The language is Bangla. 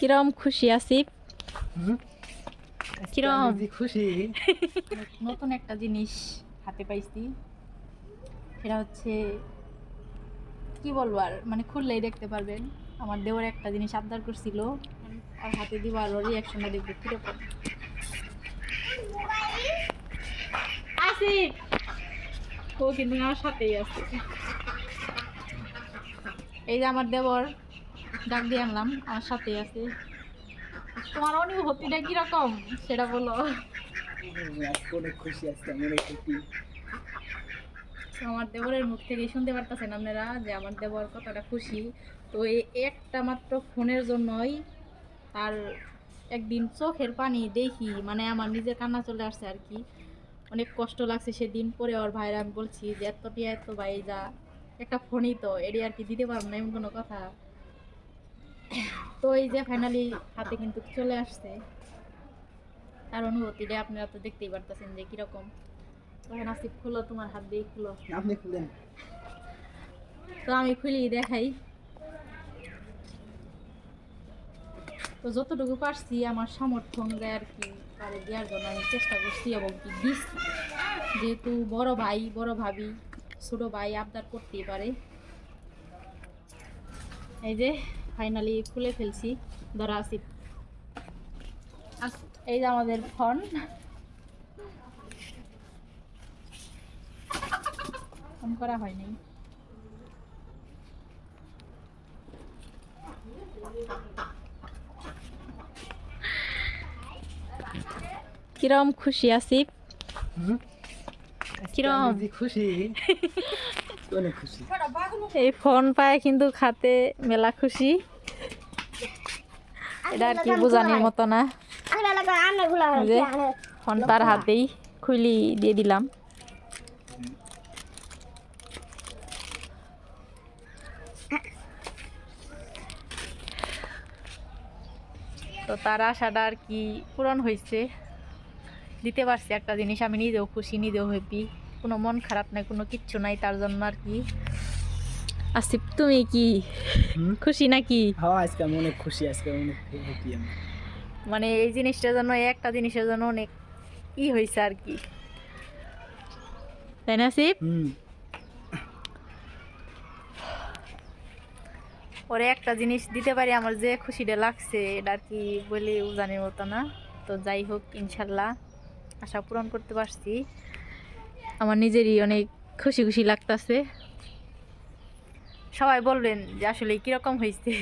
কিরম খুশি আসিফ কিরম? খুশি। নতুন একটা জিনিস হাতে পাইছি। এটা হচ্ছে কি বলব আর মানে খুললেই দেখতে পারবেন আমার দেওয়ার একটা জিনিস আবদার করছিল আর হাতে দিব আর রিয়াকশনটা দেখবে কীরকম আসিফ ও কিন্তু আমার সাথেই আছে। এই যে আমার দেবর ডাক দিয়ে আনলাম, আমার সাথেই আছে। তোমার অনুভূতিটা কীরকম? সেটা বলো। অনেক খুশি অনেক আমার দেবরের মুখ থেকে শুনতে পারতেছেন আপনারা যে আমার দেবর কতটা খুশি। তো এই একটা মাত্র ফোনের জন্যই আর একদিন চোখের পানি দেখি মানে আমার নিজের কান্না চলে আসছে আর কি। অনেক কষ্ট লাগছে সেদিন পরে ওর ভাইরা আমি বলছি যে, এত টিয়া, এত ভাই যা একটা ফোনই তো এটি আর কি দিতে পারব না, এমন কোনো কথা। তো এই যে ফাইনালি হাতে কিন্তু চলে আসছে। তার অনুভূতিটা আপনারা তো দেখতেই পারতেছেন যে কীরকম। তখন আসিফ খুলো তোমার হাত দিয়ে খুলো। আপনি খুলেন। তো আমি খুলি দেখাই। তো যতটুকু পারছি আমার সামর্থ্য অনুযায়ী আর কি তারে দেওয়ার জন্য আমি চেষ্টা করছি এবং কি দিচ্ছি। যেহেতু বড় ভাই বড় ভাবি ছোট ভাই আবদার করতেই পারে। এই যে ফাইনালি খুলে ফেলছি। ধরা আসি এই যে আমাদের ফোন। ফোন করা হয়নি কিরম খুশি আসিফ? কিরম? খুশি। এই ফোন পায় কিন্তু খাতে মেলা খুশি। এটা আর কি বোঝানোর মতো না। যে ফোন তার হাতেই খুলি দিয়ে দিলাম। তো তার আশাটা আর কি পূরণ হয়েছে। দিতে পারছি একটা জিনিস, আমি নিজেও খুশি, নিজেও হ্যাপি কোনো মন খারাপ নাই কোনো কিচ্ছু নাই তার জন্য আর কি। আসিফ তুমি কি খুশি নাকি? হ্যাঁ আজকে আমি অনেক খুশি আজকে আমি অনেক হ্যাপি আমি। মানে এই জিনিসটার জন্য একটা জিনিসের জন্য অনেক ই হয়েছে আর কি। তাই না আসিফ? হুম। ওরে একটা জিনিস দিতে পারি আমার যে খুশিটা লাগছে এটা আর কি বলে জানির মতো না। তো যাই হোক ইনশাল্লাহ আশা পূরণ করতে পারছি। আমার নিজেরই অনেক খুশি খুশি লাগতেছে। সবাই বলবেন যে আসলে কীরকম হয়েছে